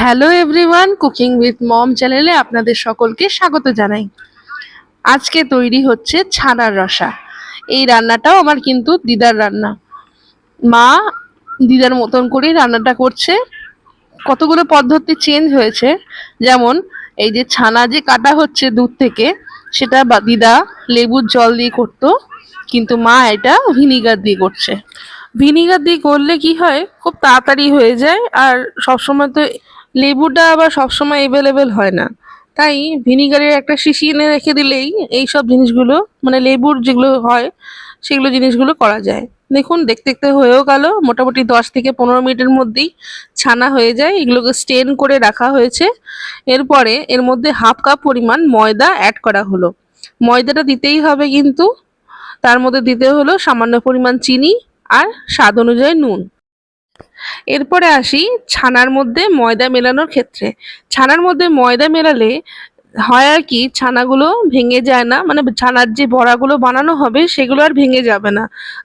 Hello everyone cooking with mom চ্যানেলে আপনাদের সকলকে স্বাগত জানাই। আজকে তৈরি হচ্ছে ছানার রসা। এই রান্নাটাও আমার কিন্তু দিদার রান্না। মা দিদার মতন করেই রান্নাটা করছে। কতগুলো পদ্ধতি চেঞ্জ হয়েছে। যেমন এই যে ছানা যে কাটা হচ্ছে দুধ থেকে, সেটা দিদা লেবুর জল দিয়ে করতো, কিন্তু মা এটা ভিনিগার দিয়ে করছে। ভিনিগার দিয়ে করলে কি হয়? খুব তাড়াতাড়ি হয়ে যায়। আর সবসময় তো লেবুটা আবার সবসময় এভেলেবেল হয় না। তাই ভিনিগারের একটা শিশি এনে রেখে দিলেই এই সব জিনিসগুলো মানে লেবুর যেগুলো হয়, সেগুলো জিনিসগুলো করা যায়। দেখুন, দেখতে দেখতে হয়েও গেল। মোটামুটি দশ থেকে পনেরো মিনিটের মধ্যেই ছানা হয়ে যায়। এগুলোকে স্টেন করে রাখা হয়েছে। এরপরে এর মধ্যে হাফ কাপ পরিমাণ ময়দা অ্যাড করা হলো। ময়দাটা দিতেই হবে কিন্তু। তার মধ্যে দিতে হলো সামান্য পরিমাণ চিনি আর স্বাদ অনুযায়ী নুন। এরপরে আসি ছানার মধ্যে ময়দা মেলানোর ক্ষেত্রে। ছানার মধ্যে ময়দা মেলালে হয় আর কি, ছানাগুলো ভেঙে যায় না মানে ছানার যে বড়াগুলো বানানো হবে সেগুলো আর ভেঙে যাবে না।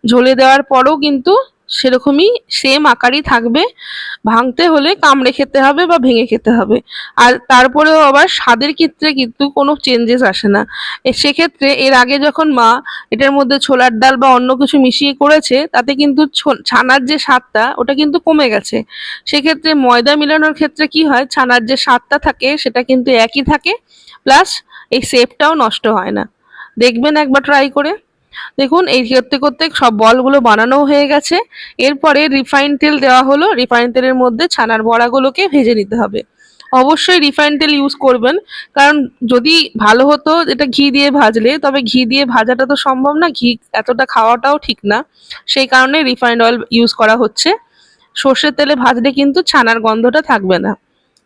ঝোলে দেওয়ার পরও কিন্তু সেরকমই সেম আকারই থাকবে। ভাঙতে হলে কামড়ে খেতে হবে বা ভেঙে খেতে হবে। আর তারপরেও আবার স্বাদের ক্ষেত্রে কিন্তু কোনো চেঞ্জেস আসে না। সেক্ষেত্রে এর আগে যখন মা এটার মধ্যে ছোলার ডাল বা অন্য কিছু মিশিয়ে করেছে, তাতে কিন্তু ছানার যে স্বাদটা, ওটা কিন্তু কমে গেছে। সেক্ষেত্রে ময়দা মিলানোর ক্ষেত্রে কি হয়, ছানার যে স্বাদটা থাকে, সেটা কিন্তু একই থাকে। প্লাস এই শেপটাও নষ্ট হয় না। দেখবেন একবার ট্রাই করে। দেখুন, এই করতে করতে সব বলগুলো বানানো হয়ে গেছে। এরপরে রিফাইন তেল দেওয়া হলো। রিফাইন তেলের মধ্যে ছানার বড়াগুলোকে ভেজে নিতে হবে। অবশ্যই রিফাইন তেল ইউজ করবেন, কারণ যদি ভালো হতো এটা ঘি দিয়ে ভাজলে, তবে ঘি দিয়ে ভাজাটা তো সম্ভব না, ঘি এতটা খাওয়াটাও ঠিক না। সেই কারণে রিফাইন্ড অয়েল ইউজ করা হচ্ছে। সর্ষের তেলে ভাজলে কিন্তু ছানার গন্ধটা থাকবে না।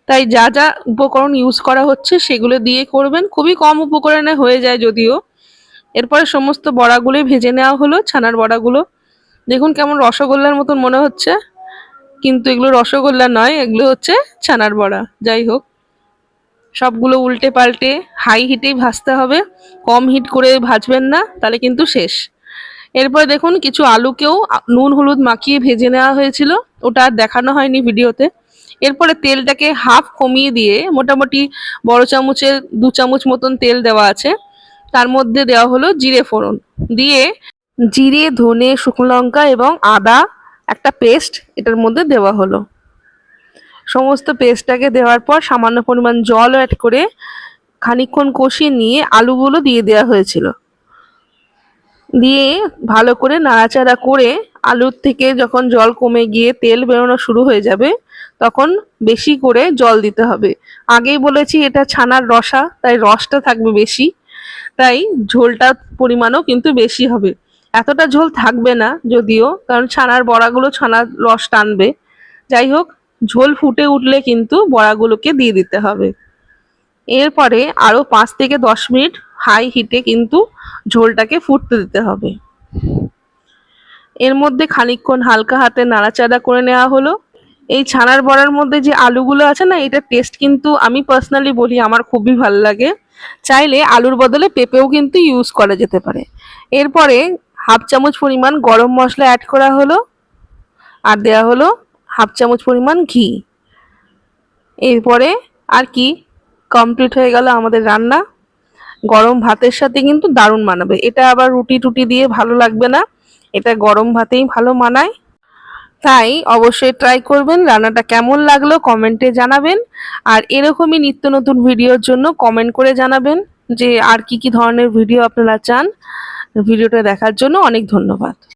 তাই যা যা উপকরণ ইউজ করা হচ্ছে, সেগুলো দিয়ে করবেন। খুবই কম উপকরণে হয়ে যায় যদিও। এরপরে সমস্ত বড়াগুলোই ভেজে নেওয়া হলো, ছানার বড়াগুলো। দেখুন কেমন রসগোল্লার মতন মনে হচ্ছে। কিন্তু এগুলো রসগোল্লা নয়, এগুলো হচ্ছে ছানার বড়া। যাই হোক, সবগুলো উল্টে পাল্টে হাই হিটেই ভাজতে হবে। কম হিট করে ভাজবেন না, তাহলে কিন্তু শেষ। এরপরে দেখুন কিছু আলুকেও নুন হলুদ মাখিয়ে ভেজে নেওয়া হয়েছিল। ওটা আর দেখানো হয়নি ভিডিওতে। এরপরে তেলটাকে হাফ কমিয়ে দিয়ে মোটামুটি বড় চামচের দু চামচ মতন তেল দেওয়া আছে। তার মধ্যে দেওয়া হলো জিরে ফোড়ন। দিয়ে জিরে, ধনে, শুকনো লঙ্কা এবং আদা একটা পেস্ট এটার মধ্যে দেওয়া হলো। সমস্ত পেস্টটাকে দেওয়ার পর সামান্য পরিমাণ জল অ্যাড করে খানিকক্ষণ কষিয়ে নিয়ে আলুগুলো দিয়ে দেওয়া হয়েছিল। দিয়ে ভালো করে নাড়াচাড়া করে আলুর থেকে যখন জল কমে গিয়ে তেল বেরোনো শুরু হয়ে যাবে, তখন বেশি করে জল দিতে হবে। আগেই বলেছি এটা ছানার রসা, তাই রসটা থাকবে বেশি। তাই ঝোলটার পরিমাণও কিন্তু বেশি হবে। এতটা ঝোল থাকবে না যদিও, কারণ ছানার বড়াগুলো ছানার রস টানবে। যাই হোক, ঝোল ফুটে উঠলে কিন্তু বড়াগুলোকে দিয়ে দিতে হবে। এরপরে আরও পাঁচ থেকে দশ মিনিট হাই হিটে কিন্তু ঝোলটাকে ফুটতে দিতে হবে। এর মধ্যে খানিকক্ষণ হালকা হাতে নাড়াচাড়া করে নেওয়া হলো। এই ছানার বড়ার মধ্যে যে আলুগুলো আছে না এটার টেস্ট কিন্তু আমি পার্সোনালি বলি, আমার খুবই ভালো লাগে। চাইলে আলুর বদলে পেঁপেও কিন্তু ইউজ করা যেতে পারে। এরপরে হাফ চামচ পরিমাণ গরম মশলা অ্যাড করা হলো, আর দেওয়া হলো হাফ চামচ পরিমাণ ঘি। এরপরে আর কি কমপ্লিট হয়ে গেল আমাদের রান্না। গরম ভাতের সাথে কিন্তু দারুণ মানাবে। এটা আবার রুটি টুটি দিয়ে ভালো লাগবে না। এটা গরম ভাতেই ভালো মানায়। তাই অবশ্যই ট্রাই করবেন। রান্নাটা কেমন লাগল কমেন্টে জানাবেন। আর এরকমই নিত্য নতুন ভিডিওর জন্য কমেন্ট করে জানাবেন যে আর কি কি ধরনের ভিডিও আপনারা চান। ভিডিওটা দেখার জন্য অনেক ধন্যবাদ।